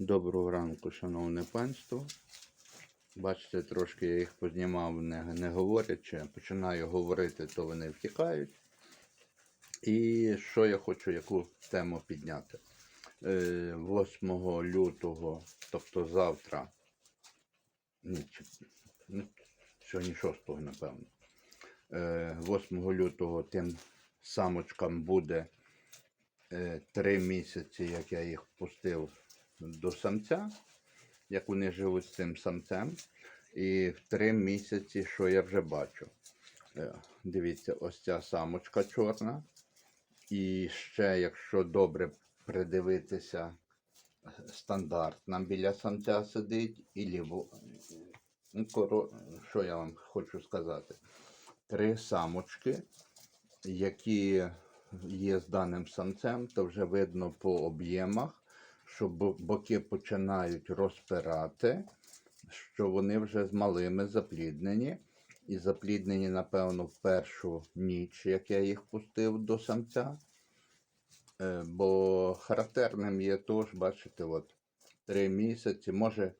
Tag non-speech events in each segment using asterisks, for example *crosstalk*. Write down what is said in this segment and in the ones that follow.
Доброго ранку, шановне панство. Бачите, трошки я їх познімав, не, не говорячи. Починаю говорити, то вони втікають. І що я хочу, яку тему підняти? Е, 8 лютого, тобто завтра, ні, ну, сьогодні 6, напевно. Е, 8 лютого тим самочкам буде е, три місяці, як я їх пустив до самця, як вони живуть з цим самцем. І в три місяці, що я вже бачу. Е, Дивіться, ось ця самочка чорна. І ще, якщо добре придивитися, стандартна біля самця сидить, і ліво. Ну. Що я вам хочу сказати? Три самочки, які є з даним самцем, то вже видно по об'ємах, що боки починають розпирати, що вони вже з малими запліднені. І запліднені, напевно, в першу ніч, як я їх пустив до самця. Е, Бо характерним є теж, бачите, от три місяці. Може,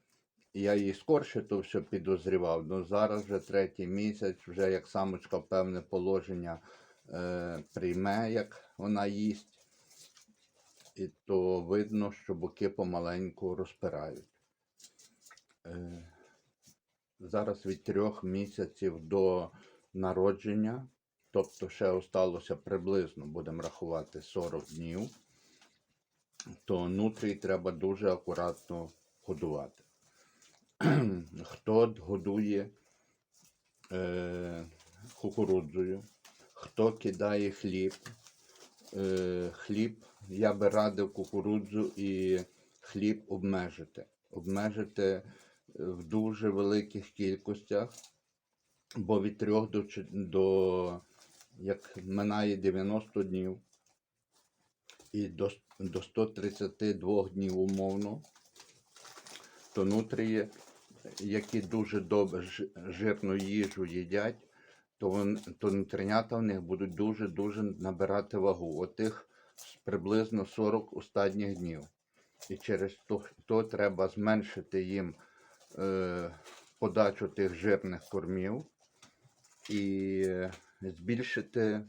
я її скорше то все підозрівав, але зараз вже третій місяць, вже як самочка певне положення е, прийме, як вона їсть, і то видно, що боки помаленьку розпирають. Е, зараз від трьох місяців до народження, тобто ще осталося приблизно, будемо рахувати 40 днів, то нутрій треба дуже акуратно годувати. *clears throat* Хто годує е, кукурудзою, хто кидає хліб, е, хліб, я би радив кукурудзу і хліб обмежити. Обмежити е, в дуже великих кількостях, бо від 3 до, до як минає 90 днів і до, до 132 днів умовно, то нутрії, які дуже добре жирну їжу їдять, то, вон, то нутринята в них будуть дуже-дуже набирати вагу. Отих приблизно 40 останніх днів. І через то, то треба зменшити їм е, подачу тих жирних кормів і збільшити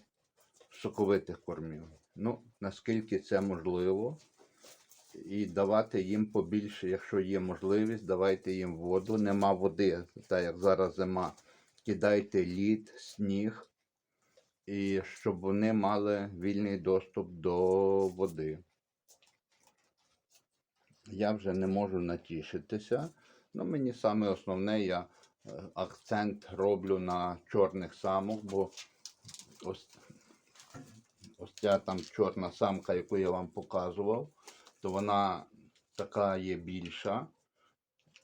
соковитих кормів. Ну, наскільки це можливо. І давати їм побільше, якщо є можливість, давайте їм воду. Нема води, так як зараз зима. Кидайте лід, сніг, і щоб вони мали вільний доступ до води. Я вже не можу натішитися. Ну, мені саме основне, я е, акцент роблю на чорних самок, бо ось, ось ця там чорна самка, яку я вам показував, то вона така є більша.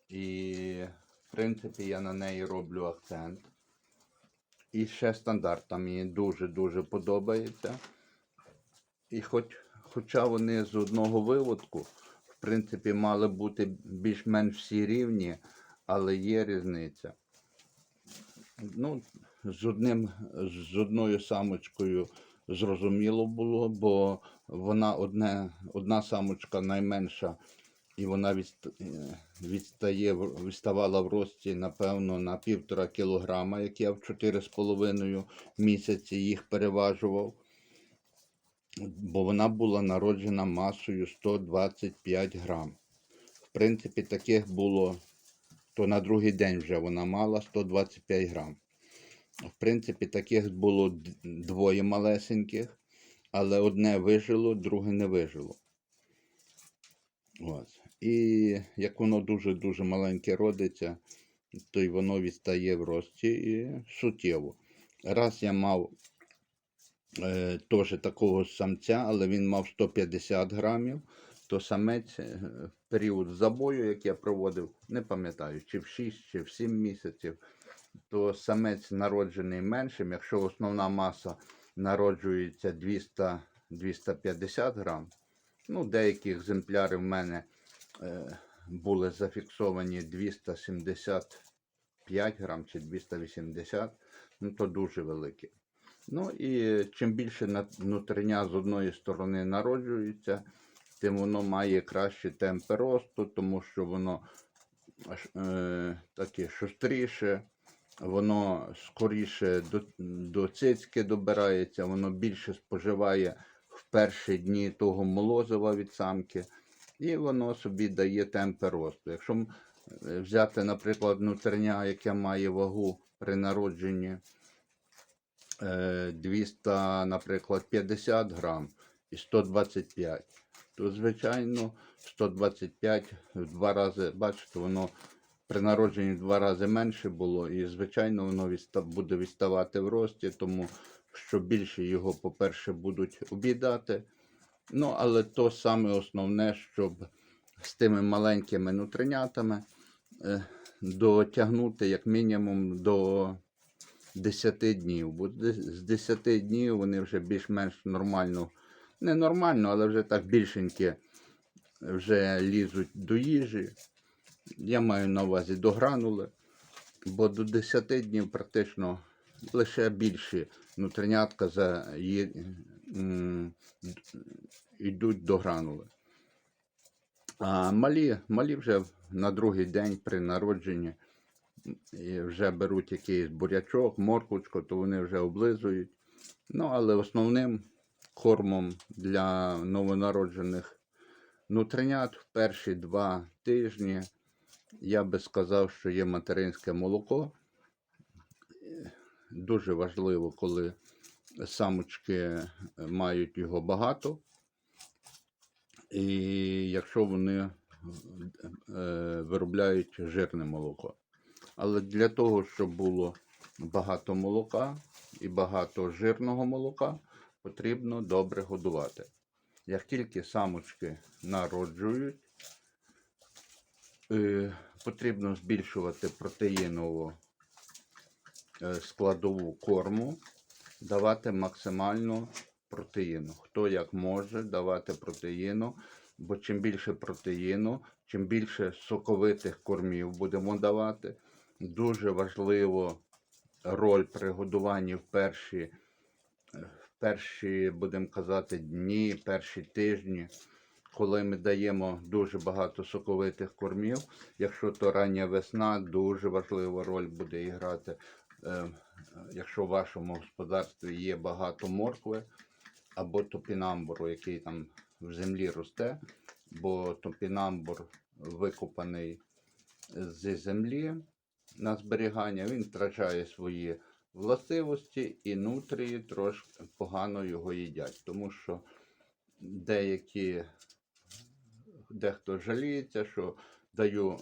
І, в принципі, я на неї роблю акцент. І ще стандарт мені дуже-дуже подобається. І хоч, хоча вони з одного виводку, в принципі, мали бути більш-менш всі рівні, але є різниця. Ну, з, одним, з одною самочкою зрозуміло було, бо вона одне, одна самочка найменша, і вона е, відстає, відставала в рості, напевно, на півтора кілограма, як я в 4,5 місяці їх переважував бо вона була народжена масою 125 грам. В принципі, таких було, то на другий день вже вона мала 125 грам. В принципі, таких було двоє малесеньких, але одне вижило, друге не вижило. Ось. І як воно дуже-дуже маленьке родиться, то й воно відстає в рості і суттєво. Раз я мав е, теж такого самця, але він мав 150 грамів, то самець е, в період забою, як я проводив, не пам'ятаю, чи в 6, чи в 7 місяців, то самець народжений меншим, якщо основна маса народжується 200-250 грам, ну, деякі екземпляри в мене е, були зафіксовані 275 грам чи 280, ну то дуже великі. Ну і чим більше нутриня з одної сторони народжується, тим воно має кращі темпи росту, тому що воно е, таке шустріше, воно скоріше до, до цицьки добирається, воно більше споживає в перші дні того молозива від самки, і воно собі дає темпи росту. Якщо е, взяти, наприклад, нутерня, яке має вагу при народженні е, 200, наприклад, 50 грам і 125, то, звичайно, 125 в два рази, бачите, воно при народженні в два рази менше було, і, звичайно, воно буде відставати в рості, тому що більше його, по-перше, будуть обідати. Ну, але то саме основне, щоб з тими маленькими нутринятами е, дотягнути як мінімум до 10 днів. Бо з 10 днів вони вже більш-менш нормально, не нормально, але вже так більшенькі вже лізуть до їжі. Я маю на увазі до гранули, бо до 10 днів практично лише більші нутринятка за є, йдуть до гранули. А малі, малі вже на другий день при народженні і вже беруть якийсь бурячок, морквочку, то вони вже облизують. Ну, але основним кормом для новонароджених нутринят в перші два тижні я би сказав, що є материнське молоко. Дуже важливо, коли самочки мають його багато. І якщо вони е, виробляють жирне молоко. Але для того, щоб було багато молока і багато жирного молока, потрібно добре годувати. Як тільки самочки народжують, е, потрібно збільшувати протеїнову е, складову корму, давати максимально протеїну. Хто як може давати протеїну, бо чим більше протеїну, чим більше соковитих кормів будемо давати. Дуже важливо роль при годуванні в перші, е, в перші, будемо казати, дні, перші тижні, коли ми даємо дуже багато соковитих кормів. Якщо то рання весна, дуже важлива роль буде грати. Е, Якщо в вашому господарстві є багато моркви або топінамбуру, який там в землі росте, бо топінамбур викопаний зі землі на зберігання, він втрачає свої властивості і нутрії трошки погано його їдять, тому що деякі дехто жаліється, що даю,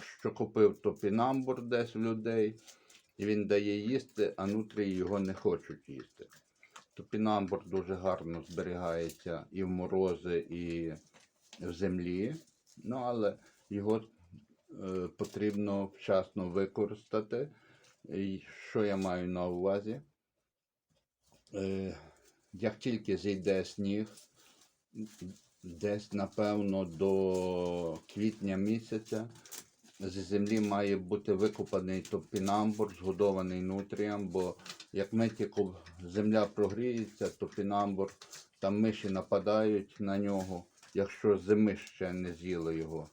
що купив топінамбур десь в людей, він дає їсти, а нутрії його не хочуть їсти. Топінамбур дуже гарно зберігається і в морози, і в землі, ну але його е, потрібно вчасно використати. І що я маю на увазі? Е, як тільки зійде сніг, десь, напевно, до квітня місяця з землі має бути викопаний топінамбур, згодований нутрієм, бо як ми тільки земля прогріється, топінамбур, там миші нападають на нього, якщо зими ще не з'їли його.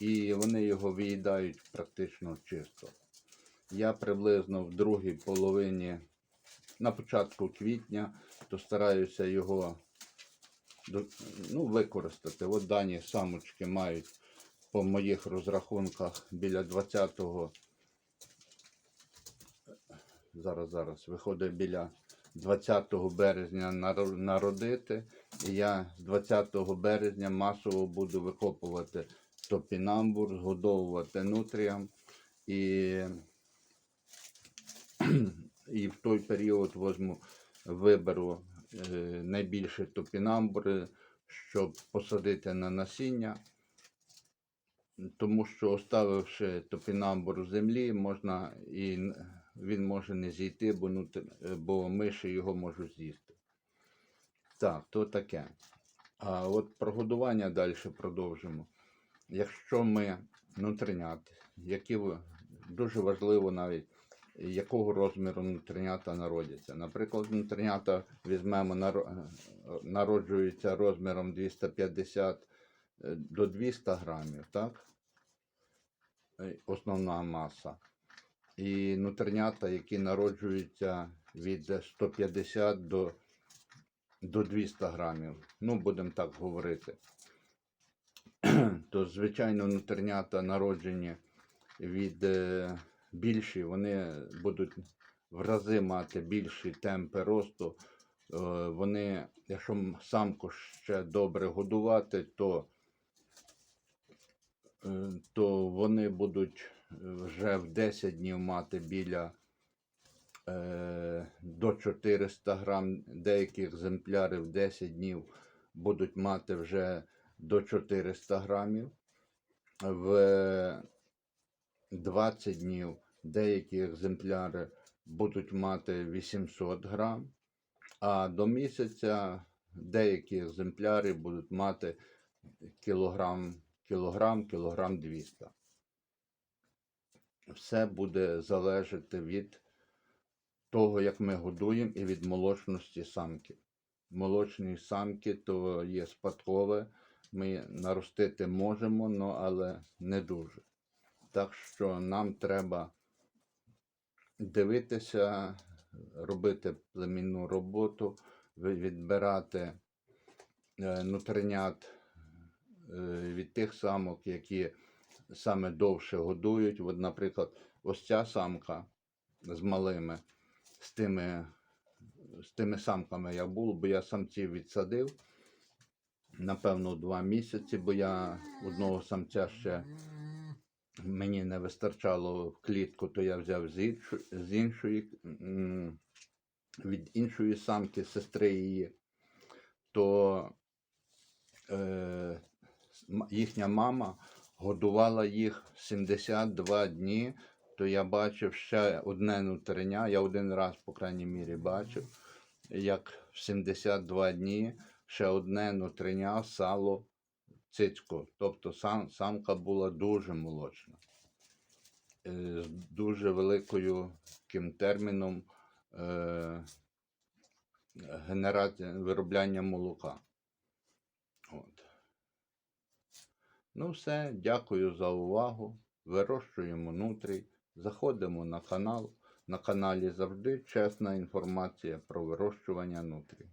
І вони його виїдають практично чисто. Я приблизно в другій половині, на початку квітня, то стараюся його ну, використати. От дані самочки мають по моїх розрахунках біля 20-го. Зараз, зараз, виходить біля 20 березня народити. І я з 20 березня масово буду викопувати топінамбур, згодовувати нутріям. І, *clears throat* і в той період возьму, виберу е, найбільше топінамбури, щоб посадити на насіння. Тому що оставивши топінамбур в землі, можна і він може не зійти, бо, ну, бо миші його можуть з'їсти. Так, то таке. А от про годування далі продовжимо. Якщо ми нутринят, які дуже важливо навіть якого розміру нутринята народяться. Наприклад, нутринята візьмемо, е, народжуються розміром 250 е, до 200 грамів, так? Е, Основна маса. І нутринята, які народжуються від 150 до, до 200 грамів. Ну, будемо так говорити. *clears throat* То, звичайно, нутринята народжені від е, більші, вони будуть в рази мати більші темпи росту. Е, вони, якщо самку ще добре годувати, то, то вони будуть е, вже в 10 днів мати біля е, до 400 грам, деякі екземпляри в 10 днів будуть мати вже до 400 грамів. В 20 днів деякі екземпляри будуть мати 800 грам, а до місяця деякі екземпляри будуть мати кілограм, кілограм, кілограм 200. Все буде залежати від того, як ми годуємо, і від молочності самки. Молочні самки то є спадкове. Ми наростити можемо, но, але не дуже. Так що нам треба дивитися, робити племінну роботу, відбирати е, нутринят від тих самок, які саме довше годують. От, наприклад, ось ця самка з малими, з тими, з тими самками я був, бо я самців відсадив. Напевно, два місяці, бо я одного самця ще мені не вистачало в клітку, то я взяв з іншої, з іншої від іншої самки, сестри її, то е, їхня мама годувала їх 72 дні, то я бачив ще одне нутриня, я один раз, по крайній мірі, бачив, як в 72 дні ще одне нутриня сало цицько. Тобто сам, самка була дуже молочна, е, з дуже великою таким терміном е, генерація виробляння молока. От. Ну, все, дякую за увагу. Вирощуємо нутрій. Заходимо на канал. На каналі завжди чесна інформація про вирощування нутрій.